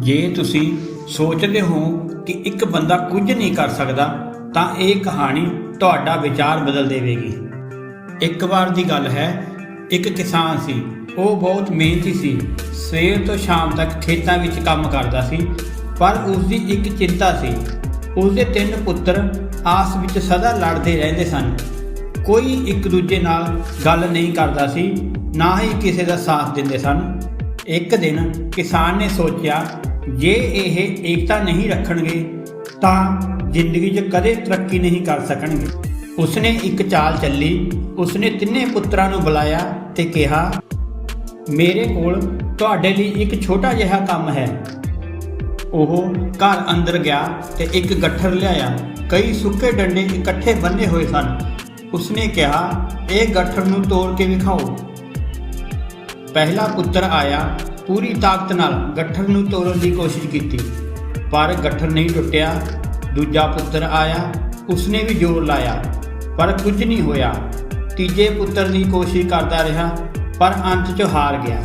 ਜੇ ਤੁਸੀਂ ਸੋਚਦੇ ਹੋ ਕਿ ਇੱਕ ਬੰਦਾ ਕੁਝ ਨਹੀਂ ਕਰ ਸਕਦਾ, ਤਾਂ ਇਹ ਕਹਾਣੀ ਤੁਹਾਡਾ ਵਿਚਾਰ ਬਦਲ ਦੇਵੇਗੀ। ਇੱਕ ਵਾਰ ਦੀ ਗੱਲ ਹੈ, ਇੱਕ ਕਿਸਾਨ ਸੀ। ਉਹ ਬਹੁਤ ਮਿਹਨਤੀ ਸੀ। ਸਵੇਰ ਤੋਂ ਸ਼ਾਮ ਤੱਕ ਖੇਤਾਂ ਵਿੱਚ ਕੰਮ ਕਰਦਾ ਸੀ, ਪਰ ਉਸ ਦੀ ਇੱਕ ਚਿੰਤਾ ਸੀ। ਉਸ ਦੇ ਤਿੰਨ ਪੁੱਤਰ ਆਸ ਵਿੱਚ ਸਦਾ ਲੜਦੇ ਰਹਿੰਦੇ ਸਨ। ਕੋਈ ਇੱਕ ਦੂਜੇ ਨਾਲ ਗੱਲ ਨਹੀਂ ਕਰਦਾ ਸੀ, ਨਾ ਹੀ ਕਿਸੇ ਦਾ ਸਾਥ ਦਿੰਦੇ ਸਨ। ਇੱਕ ਦਿਨ ਕਿਸਾਨ ਨੇ ਸੋਚਿਆ, ਜੇ ਇਹ ਏਕਤਾ ਨਹੀਂ ਰੱਖਣਗੇ, ਤਾਂ ਜ਼ਿੰਦਗੀ 'ਚ ਕਦੇ ਤਰੱਕੀ ਨਹੀਂ ਕਰ ਸਕਣਗੇ। ਉਸਨੇ ਇੱਕ ਚਾਲ ਚੱਲੀ। ਉਸਨੇ ਤਿੰਨੇ ਪੁੱਤਰਾਂ ਨੂੰ ਬੁਲਾਇਆ ਤੇ ਕਿਹਾ, ਮੇਰੇ ਕੋਲ ਤੁਹਾਡੇ ਲਈ ਇੱਕ ਛੋਟਾ ਜਿਹਾ ਕੰਮ ਹੈ। ਉਹ ਘਰ ਅੰਦਰ ਗਿਆ ਤੇ ਇੱਕ ਗੱਠਰ ਲਿਆਇਆ। ਕਈ ਸੁੱਕੇ ਡੰਡੇ ਇਕੱਠੇ ਬੰਨੇ ਹੋਏ ਸਨ। ਉਸਨੇ ਕਿਹਾ, ਇਹ ਗੱਠਰ ਨੂੰ ਤੋੜ ਕੇ ਵਿਖਾਓ। ਪਹਿਲਾ ਪੁੱਤਰ ਆਇਆ, ਪੂਰੀ ਤਾਕਤ ਨਾਲ ਗੱਠਰ ਨੂੰ ਤੋੜਨ ਦੀ ਕੋਸ਼ਿਸ਼ ਕੀਤੀ, ਪਰ ਗੱਠਰ ਨਹੀਂ ਟੁੱਟਿਆ। ਦੂਜਾ ਪੁੱਤਰ ਆਇਆ, ਉਸਨੇ ਵੀ ਜ਼ੋਰ ਲਾਇਆ, ਪਰ ਕੁਝ ਨਹੀਂ ਹੋਇਆ। ਤੀਜੇ ਪੁੱਤਰ ਦੀ ਕੋਸ਼ਿਸ਼ ਕਰਦਾ ਰਿਹਾ, ਪਰ ਅੰਤ 'ਚ ਹਾਰ ਗਿਆ।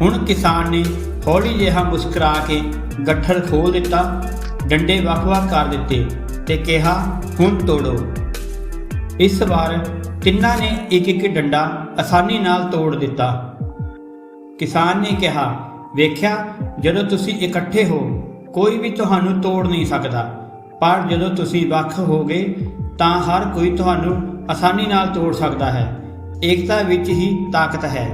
ਹੁਣ ਕਿਸਾਨ ਨੇ ਹੌਲੀ ਜਿਹਾ ਮੁਸਕਰਾ ਕੇ ਗੱਠਰ ਖੋਲ ਦਿੱਤਾ, ਡੰਡੇ ਵੱਖ-ਵੱਖ ਕਰ ਦਿੱਤੇ ਤੇ ਕਿਹਾ, ਹੁਣ ਤੋੜੋ। ਇਸ ਵਾਰ ਤਿੰਨਾਂ ਨੇ ਇੱਕ ਇੱਕ ਡੰਡਾ ਆਸਾਨੀ ਨਾਲ ਤੋੜ ਦਿੱਤਾ। ਕਿਸਾਨ ਨੇ ਕਿਹਾ, ਵੇਖਿਆ, ਜਦੋਂ ਤੁਸੀਂ ਇਕੱਠੇ ਹੋ, ਕੋਈ ਵੀ ਤੁਹਾਨੂੰ ਤੋੜ ਨਹੀਂ ਸਕਦਾ। ਪਰ ਜਦੋਂ ਤੁਸੀਂ ਵੱਖ ਹੋਗੇ, ਤਾਂ ਹਰ ਕੋਈ ਤੁਹਾਨੂੰ ਆਸਾਨੀ ਨਾਲ ਤੋੜ ਸਕਦਾ ਹੈ। ਏਕਤਾ ਵਿੱਚ ਹੀ ਤਾਕਤ ਹੈ।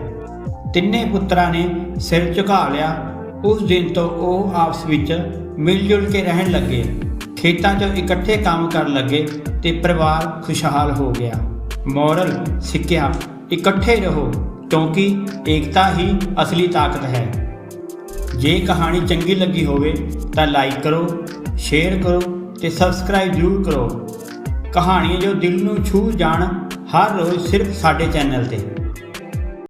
ਤਿੰਨੇ ਪੁੱਤਰਾਂ ਨੇ ਸਿਰ ਝੁਕਾ ਲਿਆ। ਉਸ ਦਿਨ ਤੋਂ ਉਹ ਆਪਸ ਵਿੱਚ ਮਿਲ ਜੁਲ ਕੇ ਰਹਿਣ ਲੱਗੇ। ਖੇਤਾਂ 'ਚ ਇਕੱਠੇ ਕੰਮ ਕਰਨ ਲੱਗੇ ਤੇ ਪਰਿਵਾਰ ਖੁਸ਼ਹਾਲ ਹੋ ਗਿਆ। ਮੋਰਲ, ਸਿੱਖਿਆ, ਇਕੱਠੇ ਰਹੋ, ਕਿਉਂਕਿ ਏਕਤਾ ਹੀ ਅਸਲੀ ਤਾਕਤ ਹੈ। ਜੇ ਕਹਾਣੀ ਚੰਗੀ ਲੱਗੀ ਹੋਵੇ ਤਾਂ ਲਾਈਕ ਕਰੋ, ਸ਼ੇਅਰ ਕਰੋ ਤੇ ਸਬਸਕ੍ਰਾਈਬ ਜ਼ਰੂਰ ਕਰੋ। ਕਹਾਣੀਆਂ ਜੋ ਦਿਲ ਨੂੰ ਛੂਹ ਜਾਣ ਹਰ ਰੋਜ਼ ਸਿਰਫ ਸਾਡੇ ਚੈਨਲ ਤੇ।